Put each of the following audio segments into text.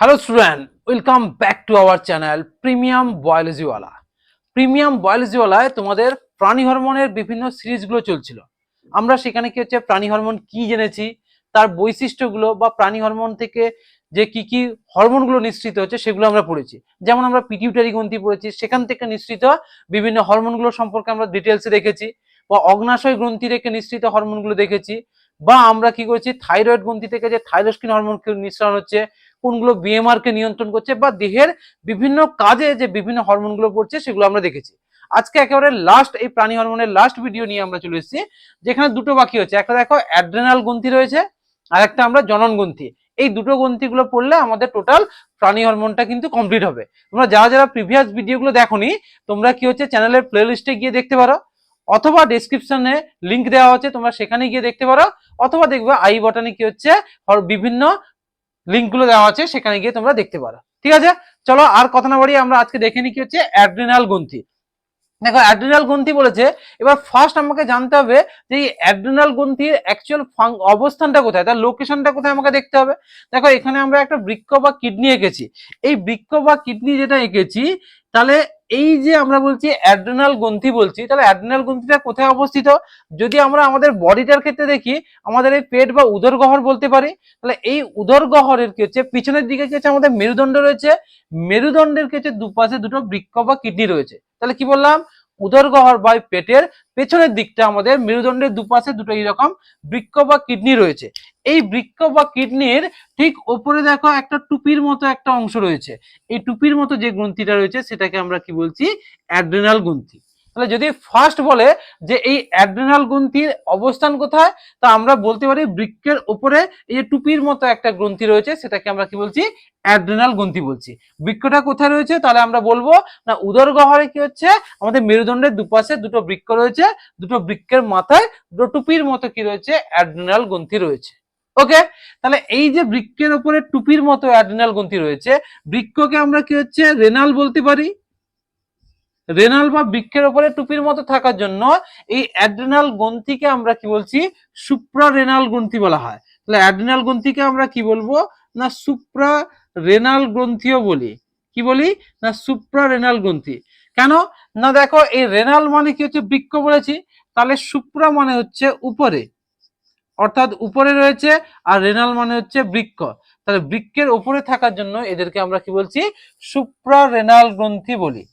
Hello student welcome back to our channel premium বায়োলজিওয়ালা premium বায়োলজিওয়ালায় তোমাদের প্রাণী হরমোনের বিভিন্ন সিরিজগুলো চলছিল। আমরা সেখানে কি হচ্ছে, প্রাণী হরমোন কি জেনেছি, তার বৈশিষ্ট্যগুলো বা প্রাণী হরমোন থেকে যে কি কি হরমোনগুলো নিঃসৃত হচ্ছে, সেগুলো আমরা পড়েছি। যেমন আমরা পিটিউটারি গ্রন্থি পড়েছি, সেখান থেকে নিঃসৃত বিভিন্ন হরমোনগুলো সম্পর্কে আমরা ডিটেলসে দেখেছি, বা অগ্নাশয় গ্রন্থি থেকে নিঃসৃত হরমোনগুলো দেখেছি, বা আমরা কি করেছি, থাইরয়েড গ্রন্থি থেকে যে থাইরোস্কিন হরমোন নিঃসরণ হচ্ছে কোনগুলো বিএমআর কে নিয়ন্ত্রণ করছে বা দেহের বিভিন্ন কাজে যে বিভিন্ন হরমোনগুলো পড়ছে সেগুলো আমরা দেখেছি। আজকে একেবারে লাস্ট এই প্রাণী হরমোনের লাস্ট ভিডিও নিয়ে আমরা চলে এসেছি, যেখানে দুটো বাকি হচ্ছে একটা দেখো অ্যাড্রেনাল গ্রন্থি রয়েছে, আর একটা আমরা জনন গ্রন্থি। এই দুটো গ্রন্থিগুলো পড়লে আমাদের টোটাল প্রাণী হরমোনটা কিন্তু কমপ্লিট হবে। তোমরা যারা যারা প্রিভিয়াস ভিডিওগুলো দেখোনি, তোমরা কি হচ্ছে চ্যানেলের প্লে লিস্টে গিয়ে দেখতে পারো, অথবা ডেসক্রিপশনে লিংক দেওয়া হচ্ছে তোমরা সেখানে গিয়ে দেখতে পারো, অথবা দেখবে আই বটনে কি হচ্ছে বিভিন্ন লিঙ্কগুলো দেওয়া আছে, সেখানে গিয়ে তোমরা দেখতে পারো। ঠিক আছে? চলো আর কথা না বাড়িয়ে আমরা আজকে দেখে নিই কি হচ্ছে অ্যাড্রিনাল গ্রন্থি। দেখো, অ্যাড্রিনাল গ্রন্থি বলেছে, এবার ফার্স্ট আমাকে জানতে হবে যে এই অ্যাড্রিনাল গ্রন্থির অ্যাকচুয়াল অবস্থানটা কোথায়, তার লোকেশনটা কোথায় আমাকে দেখতে হবে। দেখো, এখানে আমরা একটা বৃক্ষ বা কিডনি এঁকেছি। এই বৃক্ষ বা কিডনি যেটা এঁকেছি তাহলে এই যে আমরা বলছি অ্যাড্রেনাল গ্রন্থি বলছি, তাহলে অ্যাড্রেনাল গ্রন্থিটা কোথায় অবস্থিত? যদি আমরা আমাদের বডিটার ক্ষেত্রে দেখি, আমাদের এই পেট বা উদর গহর বলতে পারি, তাহলে এই উদর গহরের কি হচ্ছে? পিছনের দিকে কি হচ্ছে? আমাদের মেরুদণ্ড রয়েছে। মেরুদণ্ডের কি হচ্ছে? দুপাশে দুটো বৃক্ষ বা কিডনি রয়েছে। তাহলে কি বললাম? উদরগহর বা পেটের পেছনের দিকটা আমাদের মেরুদণ্ডের দুপাশে দুটো এইরকম বৃক্ষ বা কিডনি রয়েছে। এই বৃক্ষ বা কিডনির ঠিক ওপরে দেখো একটা টুপির মতো একটা অংশ রয়েছে। এই টুপির মতো যে গ্রন্থিটা রয়েছে, সেটাকে আমরা কি বলছি? অ্যাড্রেনাল গ্রন্থি। তাহলে যদি ফার্স্ট বলে যে এই অ্যাড্রিনাল গ্রন্থির অবস্থান কোথায়, তা আমরা বলতে পারি বৃক্ষের উপরে এই যে টুপির মতো একটা গ্রন্থি রয়েছে, সেটাকে আমরা কি বলছি? অ্যাড্রিনাল গ্রন্থি বলছি। বৃক্ষটা কোথায় রয়েছে? তাহলে আমরা বলব, না উদর গহরে কি হচ্ছে? আমাদের মেরুদণ্ডের দুপাশে দুটো বৃক্ষ রয়েছে, দুটো বৃক্ষের মাথায় দুটো টুপির মতো কি রয়েছে? অ্যাড্রিনাল গ্রন্থি রয়েছে। ওকে তাহলে এই যে বৃক্ষের উপরে টুপির মতো অ্যাড্রিনাল গ্রন্থি রয়েছে, বৃক্ষকে আমরা কি হচ্ছে? রেনাল বলতে পারি। রেনাল বা বৃক্ষের ওপরে টুপির মতো থাকার জন্য এই অ্যাড্রিনাল গ্রন্থিকে আমরা কি বলছি? সুপ্রা রেনাল গ্রন্থি বলা হয়। তাহলে অ্যাড্রিনাল গ্রন্থিকে আমরা কি বলব? না সুপ্রা রেনাল গ্রন্থিও বলি। কি বলি? না সুপ্রা রেনাল গ্রন্থি। কেন? না দেখো, এই রেনাল মানে কি হচ্ছে? বৃক্ষ বলেছি। তাহলে সুপ্রা মানে হচ্ছে উপরে। অর্থাৎ উপরে রয়েছে আর রেনাল মানে হচ্ছে বৃক্ষ। তাহলে বৃক্ষের উপরে থাকার জন্য এদেরকে আমরা কি বলছি? সুপ্রা রেনাল গ্রন্থি বলি।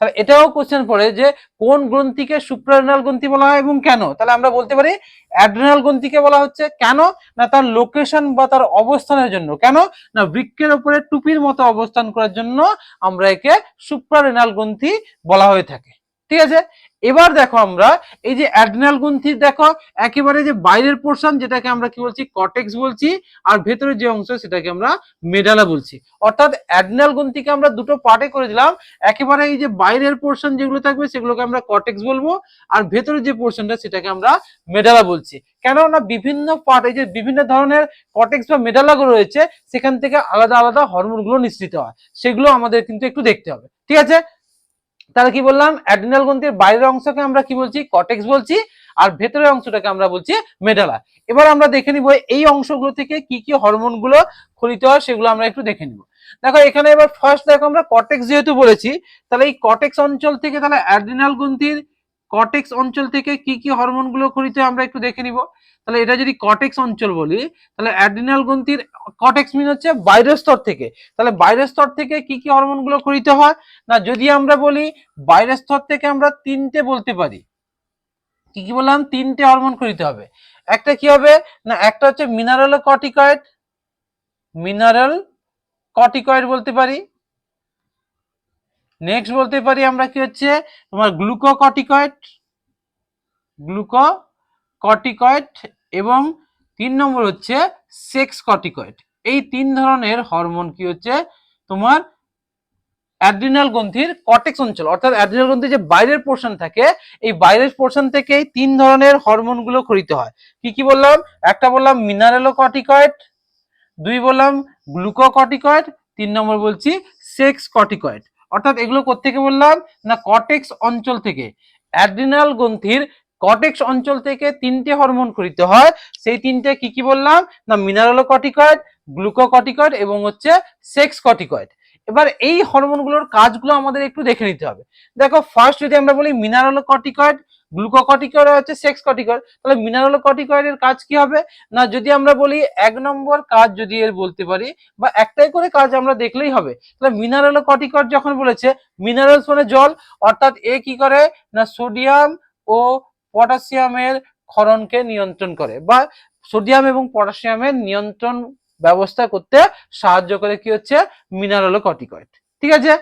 তাহলে এটাও কোশ্চেন পড়ে যে কোন গ্রন্থিকে সুপ্রারেনাল গ্রন্থি বলা হয় এবং কেন? তাহলে আমরা বলতে পারি অ্যাড্রেনাল গ্রন্থিকে বলা হচ্ছে কেন? না তার লোকেশন বা তার অবস্থানের জন্য। কেন? না বৃক্ষের উপরে টুপির মতো অবস্থান করার জন্য আমরা একে সুপ্রারেনাল গ্রন্থি বলা হয়ে থাকে। ঠিক আছে? এবার দেখো আমরা, এই যে অ্যাডনাল গ্রন্থির দেখো, একেবারে যে বাইরের পোর্শন যেটাকে আমরা কি বলছি কটেক্স বলছি, আর ভেতরের যে অংশ সেটাকে আমরা মেডালা বলছি। অর্থাৎ অ্যাডনাল গ্রন্থিকে আমরা দুটো পার্টে করে দিলাম, একেবারে এই যে বাইরের পোর্শন যেগুলো থাকবে সেগুলোকে আমরা কটেক্স বলব, আর ভেতরের যে পোর্শনটা সেটাকে আমরা মেডালা বলছি। কেন না বিভিন্ন পার্ট এই যে বিভিন্ন ধরনের কটেক্স বা মেডালাগুলো রয়েছে, সেখান থেকে আলাদা আলাদা হরমোনগুলো নিঃসৃত হয়। সেগুলো আমাদের কিন্তু একটু দেখতে হবে। ঠিক আছে? তাহলে কি বললাম? অ্যাডিনাল গ্রন্থির বাইরের অংশকে আমরা কি বলছি? কটেক্স বলছি। আর ভেতরের অংশটাকে আমরা বলছি মেডালা এবার আমরা দেখে নিব এই অংশগুলো থেকে কি কি হরমোনগুলো খরিত হয়, সেগুলো আমরা একটু দেখে নিব। দেখো, এখানে এবার ফার্স্ট দেখো আমরা কটেক্স যেহেতু বলেছি, তাহলে এই কটেক্স অঞ্চল থেকে তাহলে অ্যাডিনাল গ্রন্থির কটেক্স অঞ্চল থেকে কি কি হরমোনগুলো খরিত আমরা একটু দেখে নিব। তাহলে এটা যদি কটেক্স অঞ্চল বলি, তাহলে অ্যাড্রিনাল গ্রন্থির কটেক্স মিন হচ্ছে বাইরের স্তর থেকে। তাহলে বাইরের স্তর থেকে কি কি হরমোনগুলো খরিত হয়? না, যদি আমরা বলি বাইরের স্তর থেকে আমরা তিনটে বলতে পারি। কি কি বললাম? তিনটে হরমোন খরিত হবে। একটা কি হবে? না, একটা হচ্ছে মিনারেল কর্টিকয়েড মিনারেল কর্টিকয়েড বলতে পারি। নেক্সট বলতে পারি আমরা কি হচ্ছে? তোমার গ্লুকোকর্টিকয়েড গ্লুকো কর্টিকয়েড এবং তিন নম্বর হচ্ছে সেক্স কর্টিকয়েড এই তিন ধরনের হরমোন কি হচ্ছে? তোমার অ্যাড্রিনাল গ্রন্থির কটেক্স অঞ্চল, অর্থাৎ অ্যাড্রিনাল গ্রন্থির যে বাইরের পোর্শন থাকে, এই বাইরের পোর্শন থেকে এই তিন ধরনের হরমোনগুলো খরিত হয়। কি কি বললাম? একটা বললাম মিনারেলো কর্টিকয়েড দুই বললাম গ্লুকোকর্টিকয়েড তিন নম্বর বলছি সেক্স কর্টিকয়েড অর্থাৎ এগুলো থেকে বললাম? না কটেক্স অঞ্চল থেকে। অ্যাড্রিনাল গ্রন্থির কটেক্স অঞ্চল থেকে তিনটে হরমোন করিতে হয়। সেই তিনটে কি কি বললাম? না মিনারেলো কটিকয়েড গ্লুকোকটিকয়েড এবং হচ্ছে সেক্স কটিকয়েড এবার এই হরমোনগুলোর কাজগুলো আমাদের একটু দেখে নিতে হবে। দেখো ফার্স্ট যদি আমরা বলি মিনারেল কটিকয়েড গ্লুকোকটিকয়েড হচ্ছে সেক্স কটিকয়েড তাহলে মিনারেল কটিকয়েডের কাজ কি হবে? না, যদি আমরা বলি এক নম্বর কাজ যদি এর বলতে পারি, বা একটাই করে কাজ আমরা দেখলেই হবে। তাহলে মিনারেল কটিকয়েড যখন বলেছে মিনারেলস মানে জল, অর্থাৎ এ কি করে? না সোডিয়াম ও পটাশিয়ামের ক্ষরণকে নিয়ন্ত্রণ করে, বা সোডিয়াম এবং পটাশিয়ামের নিয়ন্ত্রণ ব্যবস্থা করতে সাহায্য করে কি হচ্ছে? মিনারেল কটিকয়েড ঠিক আছে?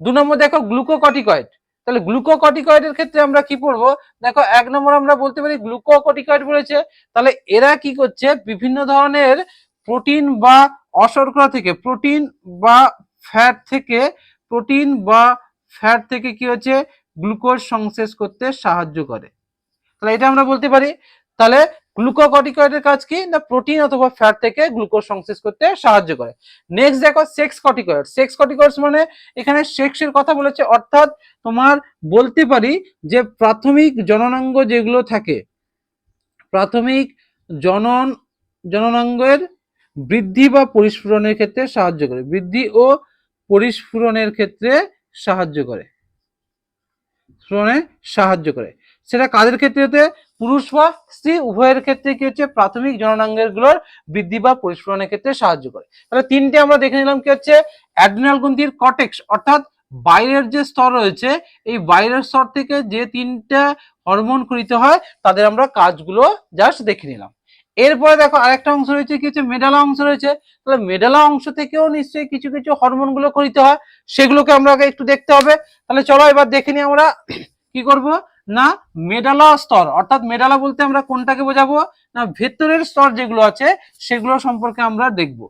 দু নম্বর দেখো গ্লুকোকটিকয়েড তাহলে গ্লুকোকটিকয়েডের ক্ষেত্রে আমরা কি পড়ব? দেখো এক নম্বর আমরা বলতে পারি গ্লুকোকটিকয়েড বলেছে তাহলে এরা কি করছে? বিভিন্ন ধরনের প্রোটিন বা অশর্করা থেকে প্রোটিন বা ফ্যাট থেকে প্রোটিন বা ফ্যাট থেকে কি হচ্ছে? গ্লুকোজ সংশ্লেষ করতে সাহায্য করে। তাহলে এটা আমরা বলতে পারি। তাহলে গ্লুকোকটিকয়েডের কাজ কি? না প্রোটিন অথবা ফ্যাট থেকে গ্লুকোজ সংশ্লেষ করতে সাহায্য করে। নেক্সট দেখো সেক্স কটিকয়েড সেক্স কটিকয়েডস মানে এখানে সেক্সের কথা বলেছে, অর্থাৎ তোমার বলতে পারি যে প্রাথমিক জননাঙ্গ যেগুলো থাকে, প্রাথমিক জনন, জননাঙ্গের বৃদ্ধি বা পরিস্ফুরণের ক্ষেত্রে সাহায্য করে। বৃদ্ধি ও পরিস্ফুরণের ক্ষেত্রে সাহায্য করে। স্ফুরণে সাহায্য করে। সেটা কাদের ক্ষেত্রে হতে পুরুষ বা স্ত্রী, উভয়ের ক্ষেত্রে কি হচ্ছে? প্রাথমিক জননাঙ্গেরগুলোর বৃদ্ধি বা পরিস্ফুরণের ক্ষেত্রে সাহায্য করে। তাহলে তিনটে আমরা দেখে নিলাম কি হচ্ছে? অ্যাড্রিনাল গ্রন্থির কটেক্স অর্থাৎ বাইরের যে স্তর রয়েছে, এই বাইরের স্তর থেকে যে তিনটা হরমোন করিতে হয়, তাদের আমরা কাজগুলো জাস্ট দেখে নিলাম। এরপরে দেখো আরেকটা অংশ রয়েছে কি হচ্ছে? মেডালা অংশ রয়েছে। তাহলে মেডালা অংশ থেকেও নিশ্চয়ই কিছু কিছু হরমোনগুলো করিতে হয়, সেগুলোকে আমরা একটু দেখতে হবে। তাহলে চলো এবার দেখে নিই আমরা কি করব? না মেডালা স্তর, অর্থাৎ মেডালা বলতে আমরা কোনটাকে বোঝাবো? না, ভেতরের স্তর যেগুলো আছে, সেগুলো সম্পর্কে আমরা দেখব।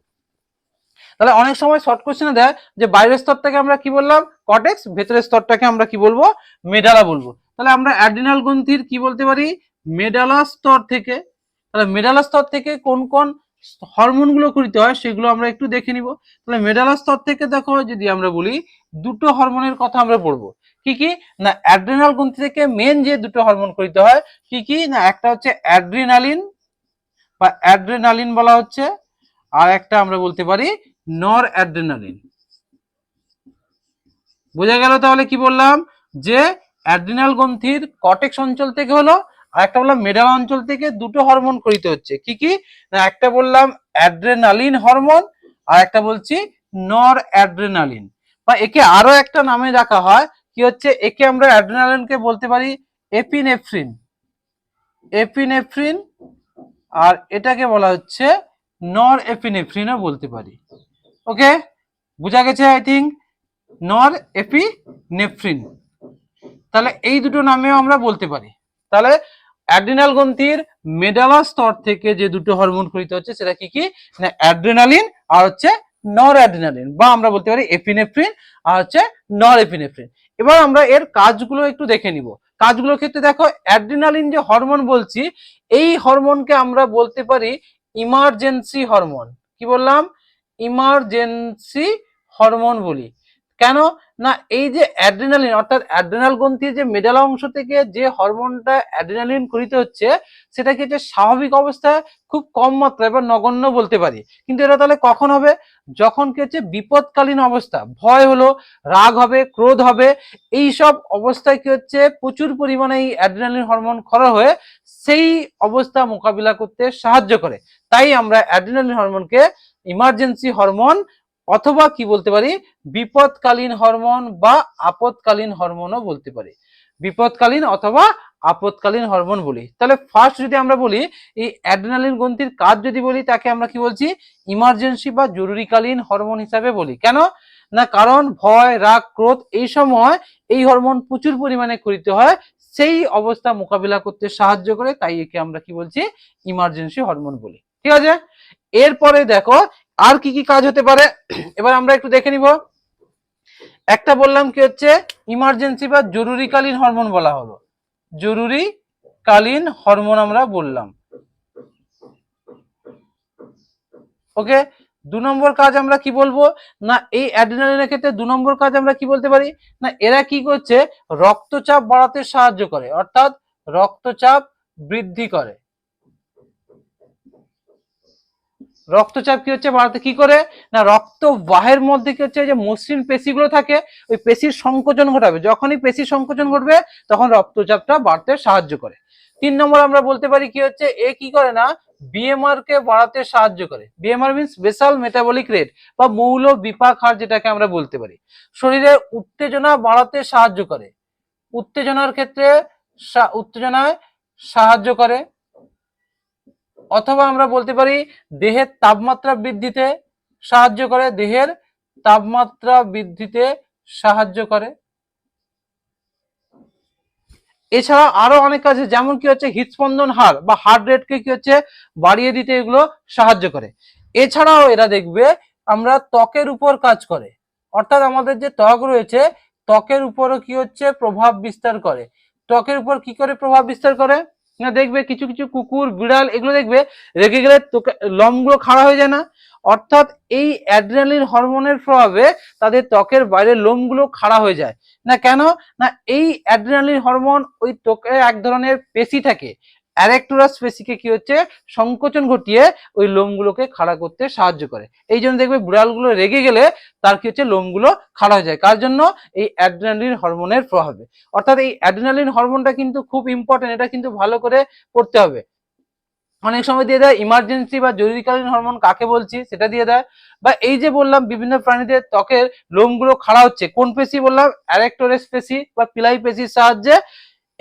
তাহলে অনেক সময় শর্ট কোশ্চেনে দেয় যে বাইরের স্তরটাকে আমরা কি বললাম? কটেক্স ভেতরের স্তরটাকে আমরা কি বলব? মেডালা বলব। তাহলে আমরা অ্যাডিনাল গ্রন্থির কি বলতে পারি? মেডালা স্তর থেকে। তাহলে মেডালা স্তর থেকে কোন কোন হরমোনগুলো করিতে হয়, সেগুলো আমরা একটু দেখে নিব। তাহলে মেডালা স্তর থেকে দেখো, যদি আমরা বলি, দুটো হরমোনের কথা আমরা পড়ব। কি কি? না, অ্যাড্রিনাল গ্রন্থি থেকে মেন যে দুটো হরমোন করিতে হয়, কি কি? না, একটা হচ্ছে অ্যাড্রিনালিন বা অ্যাড্রিনালিন বলা হচ্ছে, আর একটা আমরা বলতে পারি নর অ্যাড্রিনালিন বোঝা গেল তাহলে কি বললাম? যে অ্যাড্রিনাল গ্রন্থির কটেক্স অঞ্চল থেকে হলো আর একটা বললাম মেডাল অঞ্চল থেকে দুটো হরমোন করিতে হচ্ছে। কি কি? না, একটা বললাম অ্যাড্রেনালিন হরমোন, আর একটা বলছি নর অ্যাড্রেনালিন বা একে আরও একটা নামে রাখা হয়, কি হচ্ছে? একে আমরা অ্যাড্রেনালিনকে বলতে পারি এপিনেফ্রিন। এপিনেফ্রিন, আর এটাকে বলা হচ্ছে নর এপিনেফ্রিনও বলতে পারি। ওকে? বোঝা গেছে, আই থিঙ্ক? নর এপিনেফ্রিন তাহলে এই দুটো নামেও আমরা বলতে পারি। তাহলে অ্যাড্রিনাল গ্রন্থির মেডালা স্তর থেকে যে দুটো হরমোন করিতে হচ্ছে, সেটা কি কি? না অ্যাড্রিনালিন আর হচ্ছে নর অ্যাড্রিনালিন বা আমরা বলতে পারি এপিনেফ্রিন আর হচ্ছে নর এপিনেফ্রিন এবার আমরা এর কাজগুলো একটু দেখে নিব। কাজগুলোর ক্ষেত্রে দেখো অ্যাড্রিনালিন যে হরমোন বলছি, এই হরমোনকে আমরা বলতে পারি ইমার্জেন্সি হরমোন কি বললাম? ইমার্জেন্সি হরমোন বলি। কেন? না, এই যে অ্যাড্রিনালিন অর্থাৎ অ্যাড্রিনাল গ্রন্থির যে মেডালা অংশ থেকে যে হরমোনটা অ্যাড্রিনালিন করিতে হচ্ছে সেটা কি হচ্ছে স্বাভাবিক অবস্থায় খুব কম মাত্রায় বা নগণ্য বলতে পারি। কিন্তু এটা তাহলে কখন হবে? যখন কি হচ্ছে বিপদকালীন অবস্থা, ভয় হলো, রাগ হবে, ক্রোধ হবে এই সব অবস্থায় কি হচ্ছে? প্রচুর পরিমাণে এই অ্যাড্রিনালিন হরমোন খরা হয়ে সেই অবস্থা মোকাবিলা করতে সাহায্য করে। তাই আমরা অ্যাড্রিনালিন হরমোনকে ইমার্জেন্সি হরমোন অথবা কি বলতে পারি? বিপদকালীন হরমোন বা আপদকালীন হরমোনও বলতে পারি। বিপদকালীন অথবা আপদকালীন হরমোন বলি। তাহলে ফার্স্ট যদি আমরা বলি, এই অ্যাড্রিনালিন গ্রন্থির কাজ যদি বলি, তাকে আমরা কি বলছি? ইমার্জেন্সি বা জরুরিকালীন হরমোন হিসাবে বলি। কেন? না, কারণ ভয়, রাগ, ক্রোধ এই সময় এই হরমোন প্রচুর পরিমাণে করিতে হয়। সেই অবস্থা মোকাবিলা করতে সাহায্য করে, তাই একে আমরা কি বলছি? ইমার্জেন্সি হরমোন বলি। ঠিক আছে? এরপরে দেখো আর কি কি কাজ হতে পারে? এবার আমরা একটু দেখে নিব। একটা বললাম কি হচ্ছে? ইমার্জেন্সি বা জরুরিকালীন হরমোন বলা হলো। জরুরিকালীন হরমোন আমরা বললাম। ওকে? দু নম্বর কাজ আমরা কি বলব? না, এই অ্যাড্রিনালিনের ক্ষেত্রে দু নম্বর কাজ আমরা কি বলতে পারি? না, এরা কি করছে? রক্তচাপ বাড়াতে সাহায্য করে। অর্থাৎ রক্তচাপ বৃদ্ধি করে। রক্তচাপ কি হচ্ছে বাড়াতে কি করে? না রক্ত বাহের মধ্যে কি হচ্ছে? যে মসৃণ পেশিগুলো থাকে, ওই পেশির সংকোচন ঘটাবে। যখনই পেশির সংকোচন ঘটবে, তখন রক্তচাপটা বাড়তে সাহায্য করে। তিন নম্বর আমরা বলতে পারি কি হচ্ছে? এ কি করে না? বিএমআর কে বাড়াতে সাহায্য করে। BMR means basal metabolic rate বা মৌল বিপাক হার যেটাকে আমরা বলতে পারি। শরীরের উত্তেজনা বাড়াতে সাহায্য করে। উত্তেজনার ক্ষেত্রে উত্তেজনায় সাহায্য করে। অথবা আমরা বলতে পারি দেহের তাপমাত্রা বৃদ্ধিতে সাহায্য করে দেহের তাপমাত্রা বৃদ্ধিতে সাহায্য করে। এছাড়া আরও অনেক কাজ আছে, যেমন কি হচ্ছে হৃদস্পন্দন হার বা হার্ট রেটকে কি হচ্ছে বাড়িয়ে দিতে এগুলো সাহায্য করে। এছাড়াও এরা দেখবে আমরা ত্বকের উপর কাজ করে। অর্থাৎ আমাদের যে ত্বক রয়েছে ত্বকের উপরও কি হচ্ছে প্রভাব বিস্তার করে। ত্বকের উপর কি করে প্রভাব বিস্তার করে? দেখবে কিছু কিছু কুকুর, বিড়াল এগুলো দেখবে রেগে গেলে তোকে- লোমগুলো খাড়া হয়ে যায় না। অর্থাৎ এই অ্যাড্রেনালিন হরমোনের প্রভাবে তাদের ত্বকের বাইরে লোমগুলো খাড়া হয়ে যায়। না কেন? না এই অ্যাড্রেনালিন হরমোন ওই ত্বকে এক ধরনের পেশি থাকে। অ্যারেক্টোরাস পেশিকে কি হচ্ছে? সংকোচন ঘটিয়ে ওই লোমগুলোকে খাড়া করতে সাহায্য করে। এই জন্য দেখবে বিড়ালগুলো রেগে গেলে তার কি হচ্ছে? লোমগুলো খাড়া হয়ে যায়। কার জন্য? এই অ্যাড্রিনালিন হরমোনের প্রভাবে। অর্থাৎ এই অ্যাড্রিনালিন হরমোনটা কিন্তু খুব ইম্পর্টেন্ট এটা কিন্তু ভালো করে পড়তে হবে। অনেক সময় দিয়ে দেয় ইমার্জেন্সি বা জরুরিকালীন হরমোন কাকে বলছি সেটা দিয়ে দেয়। বা এই যে বললাম, বিভিন্ন প্রাণীদের ত্বকের লোমগুলো খাড়া হচ্ছে, কোন পেশি বললাম? অ্যারেক্টোরেস পেশি বা পিলাই পেশির সাহায্যে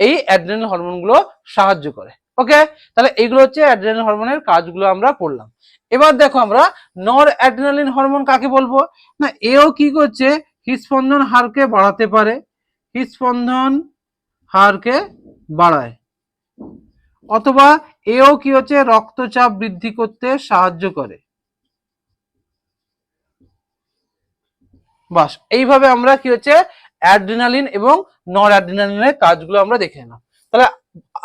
এই অ্যাড্রেনাল হরমোনগুলো সাহায্য করে। ওকে তাহলে এইগুলো হচ্ছে অ্যাড্রেনাল হরমোনের কাজগুলো আমরা পড়লাম এবার দেখো আমরা নর অ্যাড্রেনালিন হরমোন কাকে বলব? না, এও কি করছে? হৃদস্পন্দন হারকে বাড়াতে পারে। হৃদস্পন্দন হারকে বাড়ায়। অথবা এও কি হচ্ছে? রক্তচাপ বৃদ্ধি করতে সাহায্য করে। বাস, এইভাবে আমরা কি হচ্ছে? অ্যাড্রিনালিন এবং নর অ্যাড্রিনালিনের কাজগুলো আমরা দেখে নিলাম। তাহলে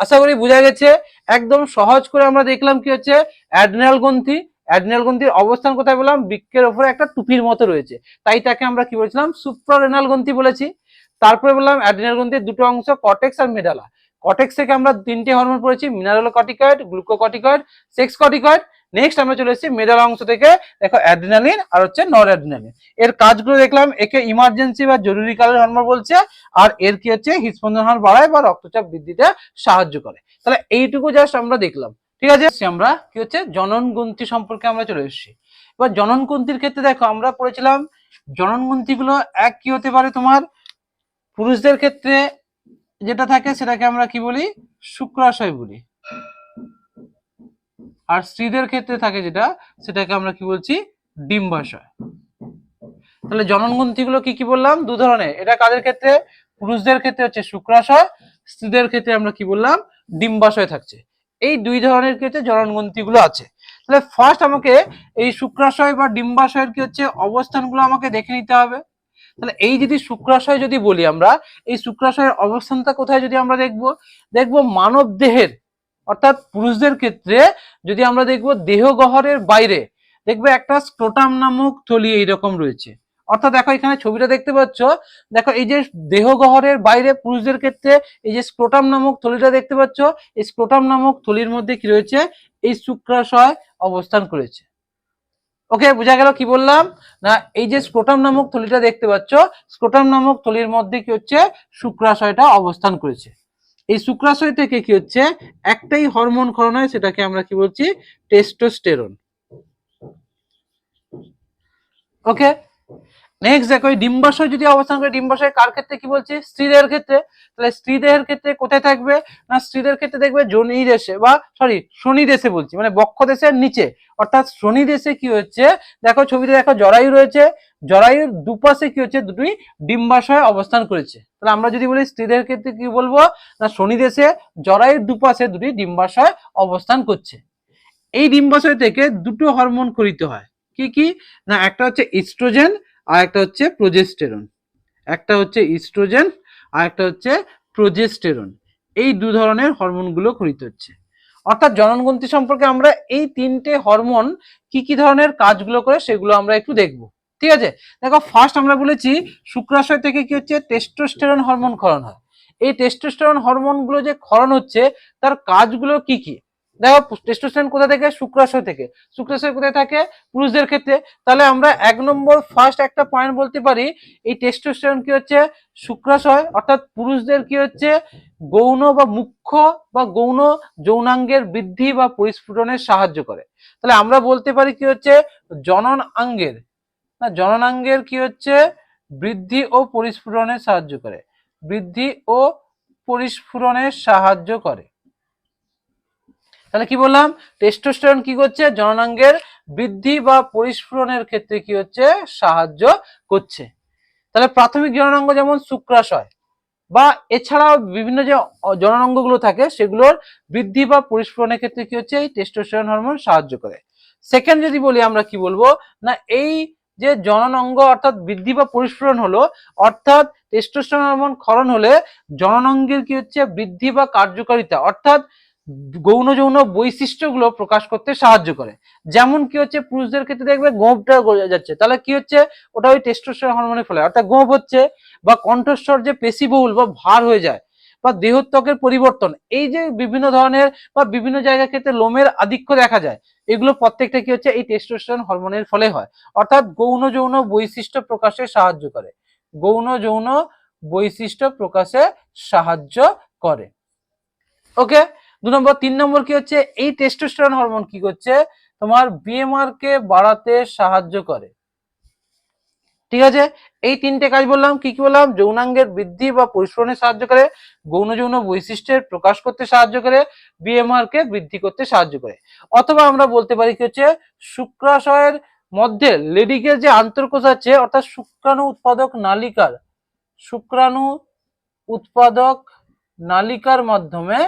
আশা করি বোঝা গেছে। একদম সহজ করে আমরা দেখলাম কি হচ্ছে? অ্যাডনাল গ্রন্থি, অ্যাডনাল গ্রন্থির অবস্থান কোথায় বললাম বৃক্ষের ওপরে একটা টুপির মতো রয়েছে। তাই তাকে আমরা কি বলেছিলাম? সুপ্রারেনাল গ্রন্থি বলেছি। তারপরে বললাম অ্যাড্রিনাল গ্রন্থির দুটো অংশ কটেক্স আর মেডালা। কটেক্স থেকে আমরা তিনটে হরমোন পড়েছি mineralocorticoid glucocorticoid sex corticoid next আমরা চলে এসেছি মেডাল অংশ থেকে, দেখো অ্যাড্রিনালিন আর হচ্ছে নর অ্যাড্রিনালিন এর কাজগুলো দেখলাম, একে ইমার্জেন্সি বা জরুরিকালীন হরমোন বলছে, আর এর কি হচ্ছে হৃদস্পন্দন হার বাড়ায় বা রক্তচাপ বৃদ্ধিতে সাহায্য করে। তাহলে এইটুকু জাস্ট আমরা দেখলাম। ঠিক আছে? আমরা, কি হচ্ছে জনন গ্রন্থি সম্পর্কে আমরা চলে এসেছি। এবার জনন গ্রন্থির ক্ষেত্রে দেখো, আমরা পড়েছিলাম জনন গ্রন্থিগুলো এক কি হতে পারে তোমার? পুরুষদের ক্ষেত্রে যেটা থাকে, সেটাকে আমরা কি বলি? শুক্রাশয় বলি। আর স্ত্রীদের ক্ষেত্রে থাকে যেটা, সেটাকে আমরা কি বলছি? ডিম্বাশয়। তাহলে জননগ্রন্থিগুলো কি কি বললাম? দু ধরনের। এটা কাদের ক্ষেত্রে? পুরুষদের ক্ষেত্রে হচ্ছে শুক্রাশয়, স্ত্রীদের ক্ষেত্রে আমরা কি বললাম? ডিম্বাশয় থাকছে। এই দুই ধরনের ক্ষেত্রে জননগ্রন্থিগুলো আছে। তাহলে ফার্স্ট আমাকে এই শুক্রাশয় বা ডিম্বাশয়ের কি হচ্ছে? অবস্থানগুলো আমাকে দেখে নিতে হবে। তাহলে এই যদি শুক্রাশয় যদি বলি আমরা, এই শুক্রাশয়ের অবস্থানটা কোথায় যদি আমরা দেখব? দেখব মানব দেহের অর্থাৎ পুরুষদের ক্ষেত্রে যদি আমরা দেখব দেহ গহরের বাইরে, দেখবে একটা স্ক্রোটাম নামক থলি এইরকম রয়েছে। অর্থাৎ দেখো এখানে ছবিটা দেখতে পাচ্ছ, দেখো এই যে দেহ গহরের বাইরে পুরুষদের ক্ষেত্রে এই যে স্ক্রোটাম নামক থলিটা দেখতে পাচ্ছ, এই স্ক্রোটাম নামক থলির মধ্যে কি রয়েছে? এই শুক্রাশয় অবস্থান করেছে। ওকে, বোঝা গেল কি বললাম? না, এই যে স্ক্রোটাম নামক থলিটা দেখতে পাচ্ছ স্ক্রোটাম নামক থলির মধ্যে কি হচ্ছে? শুক্রাশয়টা অবস্থান করেছে। এই শুক্রাশয় থেকে কি হচ্ছে? একটাই হরমোন ক্ষরণ হয়, সেটাকে আমরা কি বলছি? টেস্টোস্টেরন ওকে নেক্সট দেখো ডিম্বাশয় যদি অবস্থান করে, ডিম্বাশয় কার ক্ষেত্রে কি বলছি? স্ত্রীদের ক্ষেত্রে। তাহলে স্ত্রীদের ক্ষেত্রে কোথায় থাকবে? না, স্ত্রীদের ক্ষেত্রে দেখবে জনি দেশে বা সরি শনি দেশে বলছি মানে বক্ষ দেশের নিচে। অর্থাৎ শনি দেশে কি হচ্ছে? দেখো ছবিতে দেখো জরায়ু রয়েছে জরায়ুর দুপাশে কি হচ্ছে? দুটোই ডিম্বাশয় অবস্থান করেছে। তাহলে আমরা যদি বলি স্ত্রীদের ক্ষেত্রে কি বলব? না, শনি দেশে জরায়ুর দুপাশে দুটি ডিম্বাশয় অবস্থান করছে। এই ডিম্বাশয় থেকে দুটো হরমোন খরিত হয়। কি কি? না, একটা হচ্ছে ইস্ট্রোজেন আর একটা হচ্ছে প্রোজেস্টেরন। একটা হচ্ছে ইস্ট্রোজেন আর একটা হচ্ছে প্রোজেস্টেরন। এই দু ধরনের হরমোনগুলো খরিত হচ্ছে। অর্থাৎ জননগ্রন্থি সম্পর্কে আমরা এই তিনটে হরমোন কি কি ধরনের কাজগুলো করে সেগুলো আমরা একটু দেখব। ঠিক আছে? দেখো ফার্স্ট আমরা বলেছি শুক্রাশয় থেকে কি হচ্ছে? টেস্টোস্টেরন হরমোন ক্ষরণ হয়। এই টেস্টোস্টেরন হরমোনগুলো যে ক্ষরণ হচ্ছে, তার কাজগুলো কি কি? দেখো টেস্টোস্টেরন কোথা থেকে? শুক্রাশয় থেকে। শুক্রাশয় কোথায় থাকে? পুরুষদের ক্ষেত্রে। তাহলে আমরা এক নম্বর ফার্স্ট একটা পয়েন্ট বলতে পারি, এই টেস্টোস্টেরন কি হচ্ছে? শুক্রাশয়, অর্থাৎ পুরুষদের কি হচ্ছে? গৌণ বা মুখ্য বা গৌণ যৌনাঙ্গের বৃদ্ধি বা পরিস্ফুটনে সাহায্য করে। তাহলে আমরা বলতে পারি কি হচ্ছে? জনন আঙ্গের না, জননাঙ্গের কি হচ্ছে? বৃদ্ধি ও পরিস্ফুটনে সাহায্য করে। বৃদ্ধি ও পরিস্ফুটনে সাহায্য করে। তাহলে কি বললাম? টেস্টোস্টেরন কি করছে? জননাঙ্গের বৃদ্ধি বা পরিস্ফুটনের ক্ষেত্রে কি হচ্ছে? সাহায্য করছে। তাহলে প্রাথমিক জননাঙ্গ যেমন শুক্রাশয় বা এছাড়াও বিভিন্ন যে জননাঙ্গগুলো থাকে, সেগুলোর বৃদ্ধি বা পরিস্ফুরণের ক্ষেত্রে কি হচ্ছে? এই টেস্টোস্টেরন হরমোন সাহায্য করে। সেকেন্ড যদি বলি আমরা কি বলব? না, এই যে জননাঙ্গ অর্থাৎ বৃদ্ধি বা পরিস্ফুটন হলো, অর্থাৎ টেস্টোস্টেরন হরমোন ক্ষরণ হলে জননাঙ্গের কি হচ্ছে? বৃদ্ধি বা কার্যকারিতা, অর্থাৎ গৌণ যৌন বৈশিষ্ট্যগুলো প্রকাশ করতে সাহায্য করে। যেমন কি হচ্ছে? পুরুষদের ক্ষেত্রে দেখবে গোপটা গড়ে যাচ্ছে। তাহলে কি হচ্ছে? ওটা ওই টেস্টোস্টেরন হরমোনের ফলে। অর্থাৎ গোপ হচ্ছে বা কণ্ঠস্বর যে পেশিবহুল বা ভার হয়ে যায় বা দেহত্বকের পরিবর্তন, এই যে বিভিন্ন ধরনের বা বিভিন্ন জায়গার ক্ষেত্রে লোমের আধিক্য দেখা যায়, এগুলো প্রত্যেকটা কি হচ্ছে, এই টেস্টোস্টেরন হরমোনের ফলে হয়। অর্থাৎ গৌণ যৌন বৈশিষ্ট্য প্রকাশে সাহায্য করে। গৌণ যৌন বৈশিষ্ট্য প্রকাশে সাহায্য করে। ওকে দু নম্বর, তিন নম্বর কি হচ্ছে, এই টেস্টোস্টেরন হরমোন কি করছে, তোমার বিএমআর কে বাড়াতে সাহায্য করে। ঠিক আছে? এই তিনটে কাজ বললাম, কি কি বললাম? যৌনাঙ্গের বৃদ্ধি বা পরিস্ফুটনে সাহায্য করে, গৌণ যৌন বৈশিষ্ট্যের প্রকাশ করতে সাহায্য করে বিএমআর কে বৃদ্ধি করতে সাহায্য করে। অথবা আমরা বলতে পারি কি হচ্ছে, শুক্রাশয়ের মধ্যে লেডিকের যে আন্তর্কোষ আছে, অর্থাৎ শুক্রাণু উৎপাদক নালিকার, শুক্রাণু উৎপাদক নালিকার মাধ্যমে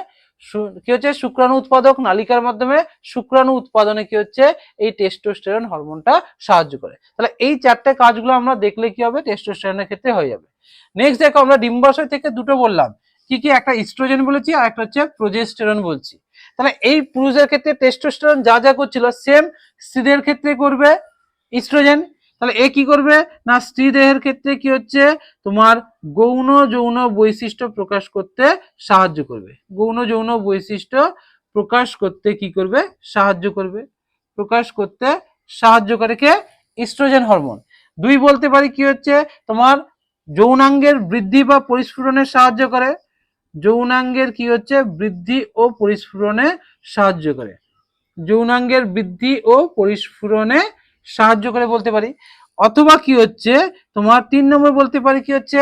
কি হচ্ছে? শুক্রাণু উৎপাদক নালিকার মাধ্যমে শুক্রাণু উৎপাদনে কি হচ্ছে? এই টেস্টোস্টেরন হরমোনটা সাহায্য করে। তাহলে এই চারটে কাজগুলো আমরা দেখলে কি হবে? টেস্টোস্টেরনের ক্ষেত্রে হয়ে যাবে। নেক্সট দেখো, আমরা ডিম্বাশয় থেকে দুটো বললাম। কি কি? একটা ইস্ট্রোজেন বলেছি আর একটা হচ্ছে প্রোজেস্টেরন বলছি। তাহলে এই পুরুষের ক্ষেত্রে টেস্টোস্টেরন যা যা করছিল সেম স্ত্রীদের ক্ষেত্রে করবে ইস্ট্রোজেন তাহলে এ কি করবে? না স্ত্রী দেহের ক্ষেত্রে কি হচ্ছে? তোমার গৌণ যৌন বৈশিষ্ট্য প্রকাশ করতে সাহায্য করবে। গৌণ যৌন বৈশিষ্ট্য প্রকাশ করতে কি করবে? সাহায্য করবে। প্রকাশ করতে সাহায্য করে কে? ইস্ট্রোজেন হরমোন দুই বলতে পারি কি হচ্ছে? তোমার যৌনাঙ্গের বৃদ্ধি বা পরিস্ফুটনে সাহায্য করে। যৌনাঙ্গের কি হচ্ছে? বৃদ্ধি ও পরিস্ফুরণে সাহায্য করে। যৌনাঙ্গের বৃদ্ধি ও পরিস্ফুটনে সাহায্য করে বলতে পারি। অথবা কি হচ্ছে, তোমার তিন নম্বর বলতে পারি কি হচ্ছে,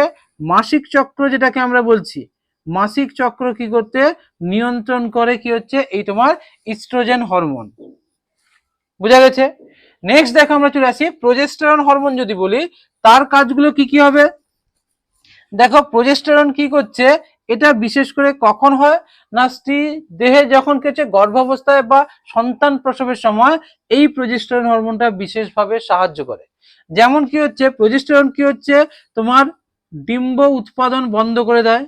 মাসিক চক্র যেটাকে আমরা বলছি। মাসিক চক্র কি করতে, নিয়ন্ত্রণ করে কি হচ্ছে, এই তোমার ইস্ট্রোজেন হরমোন বোঝা গেছে? নেক্সট দেখো আমরা চলে আসি প্রোজেস্টেরন হরমোন যদি বলি, তার কাজগুলো কি কি হবে? দেখো প্রোজেস্টেরন কি করছে এটা বিশেষ করে কখন হয়? না স্ত্রী দেহে যখন কেছে গর্ভাবস্থায় বা সন্তান প্রসবের সময় এই প্রোজেস্টেরন হরমোনটা বিশেষভাবে সাহায্য করে। যেমন কি হচ্ছে? প্রোজেস্টেরন কি হচ্ছে? তোমার ডিম্ব উৎপাদন বন্ধ করে দেয়।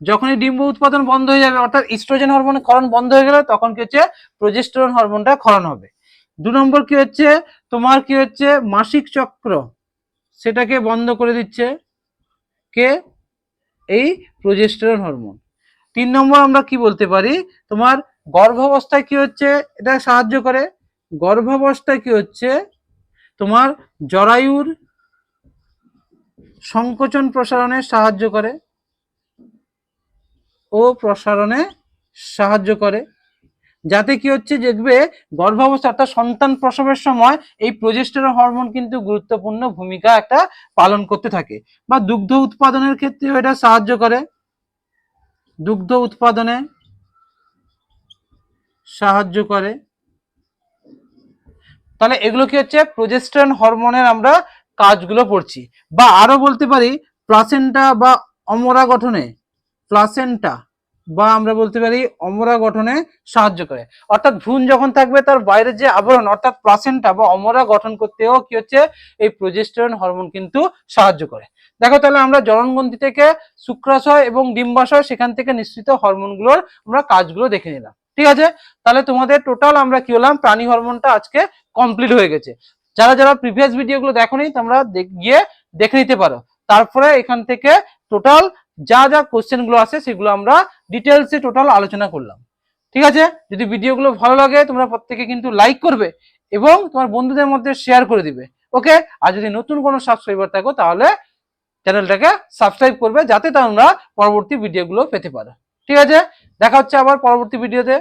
যখনই ডিম্ব উৎপাদন বন্ধ হয়ে যাবে, অর্থাৎ ইস্ট্রোজেন হরমোনের ক্ষরণ বন্ধ হয়ে গেলে তখন কি হচ্ছে? প্রোজেস্টেরন হরমোনটা ক্ষরণ হবে। দু নম্বর কি হচ্ছে? তোমার কি হচ্ছে? মাসিক চক্র। সেটাকে বন্ধ করে দিচ্ছে কে? এই প্রোজেস্টেরন হরমোন তিন নম্বর আমরা কি বলতে পারি? তোমার গর্ভাবস্থায় কি হচ্ছে? এটা সাহায্য করে। গর্ভাবস্থায় কি হচ্ছে? তোমার জরায়ুর সংকোচন প্রসারণে সাহায্য করে ও প্রসারণে সাহায্য করে। যাতে কি হচ্ছে দেখবে, গর্ভাবস্থা অর্থাৎ সন্তান প্রসবের সময় এই প্রজেস্টেরন হরমোন কিন্তু গুরুত্বপূর্ণ ভূমিকা একটা পালন করতে থাকে। বা দুগ্ধ উৎপাদনের ক্ষেত্রেও এটা সাহায্য করে। দুগ্ধ উৎপাদনে সাহায্য করে। তাহলে এগুলো কি হচ্ছে? প্রজেস্টেরন হরমোনের আমরা কাজগুলো পড়ছি বা আরও বলতে পারি প্লাসেন্টা বা অমরা গঠনে প্লাসেন্টা বা আমরা বলতে পারি অমরা গঠনে সাহায্য করে। অর্থাৎ ভ্রূণ যখন থাকবে, তার বাইরের যে আবরণ, অর্থাৎ প্লাসেন্টা বা অমরা গঠন করতেও কি হচ্ছে? এই প্রজেস্টেরন হরমোন কিন্তু সাহায্য করে। দেখো তাহলে আমরা জননগ্রন্থি থেকে শুক্রাশয় এবং ডিম্বাশয় সেখান থেকে নিঃসৃত হরমোনগুলোর আমরা কাজগুলো দেখে নিলাম। ঠিক আছে? তাহলে তোমাদের টোটাল আমরা কি হলাম? প্রাণী হরমোনটা আজকে কমপ্লিট হয়ে গেছে। যারা যারা প্রিভিয়াস ভিডিওগুলো দেখোনি, তোমরা গিয়ে দেখে নিতে পারো। তারপরে এখান থেকে টোটাল যা যা কোশ্চেনগুলো আছে সেগুলো আমরা ডিটেলসে টোটাল আলোচনা করলাম। ঠিক আছে? যদি ভিডিওগুলো ভালো লাগে, তোমরা প্রত্যেকে কিন্তু লাইক করবে এবং তোমার বন্ধুদের মধ্যে শেয়ার করে দিবে। ওকে আর যদি নতুন কোনো সাবস্ক্রাইবার থাকো, তাহলে চ্যানেলটাকে সাবস্ক্রাইব করবে, যাতে তোমরা পরবর্তী ভিডিওগুলো পেতে পারো। ঠিক আছে? দেখা হচ্ছে আবার পরবর্তী ভিডিওতে